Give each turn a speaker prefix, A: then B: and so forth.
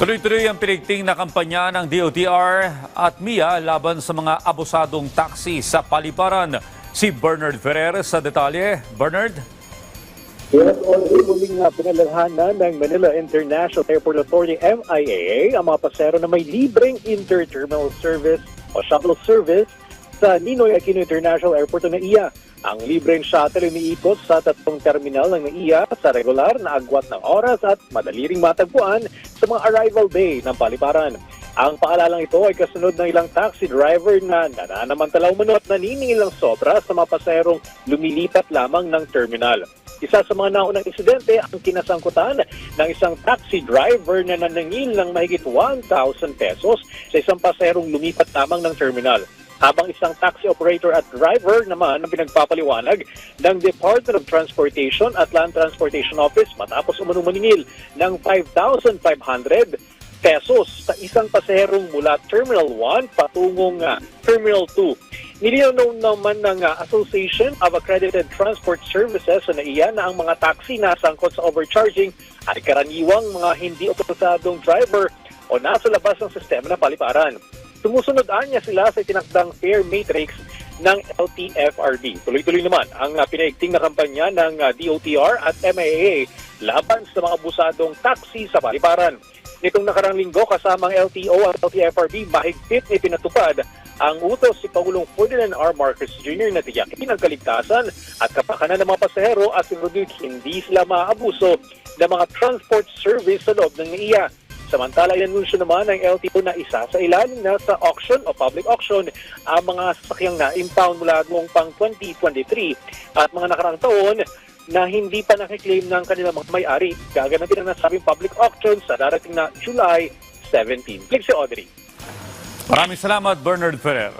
A: Tuloy-tuloy ang pinigting na kampanya ng DOTR at MIA laban sa mga abusadong taxi sa paliparan. Si Bernard Ferrer sa detalye. Bernard?
B: Yes, already muling uh, pinalalhanan ng Manila International Airport Authority MIAA ang mga pasero na may libreng inter-terminal service o shuttle service sa Ninoy Aquino International Airport ng NAIA. Ang libreng shuttle umiikot sa tatlong terminal ng NAIA sa regular na agwat ng oras at madali matagpuan sa mga arrival bay ng paliparan. Ang paalalang ito ay kasunod ng ilang taxi driver na nananamantalaw manot naniningil ng sobra sa mga paserong lumilipat lamang ng terminal. Isa sa mga naunang insidente ang kinasangkutan ng isang taxi driver na nanangil ng mahigit 1,000 pesos sa isang paserong lumipat lamang ng terminal. Habang isang taxi operator at driver naman ang pinagpapaliwanag ng Department of Transportation at Land Transportation Office matapos umunong maningil ng 5,500 pesos sa isang paserong mula Terminal 1 patungong ah, Terminal 2. Nilinaw naman ng ah, Association of Accredited Transport Services sa NAIA na ang mga taxi na sangkot sa overcharging ay karaniwang mga hindi otorisadong driver o nasa labas ng sistema ng paliparan. Sumusunod niya sila sa tinakdang fare matrix ng LTFRB. Tuloy-tuloy naman ang uh, pinaigting na kampanya ng uh, DOTR at MAA laban sa mga abusadong taxi sa paliparan. Nitong nakarang linggo kasama ang LTO at LTFRB mahigpit na pinatupad ang utos si Pangulong Ferdinand R. Marcos Jr. na tiyakin ang kaligtasan at kapakanan ng mga pasahero at sinunod hindi sila maaabuso ng mga transport service sa loob ng NAIA. Samantala, inanunsyo naman ng LTO na isa sa ilalim na sa auction o public auction ang mga sasakyang na impound mula noong pang 2023 at mga nakarang taon na hindi pa nakiklaim ng kanilang mga may-ari. Gaganapin ang nasabing public auction sa darating na July 17. Click si Audrey.
A: Maraming salamat, Bernard Ferrer.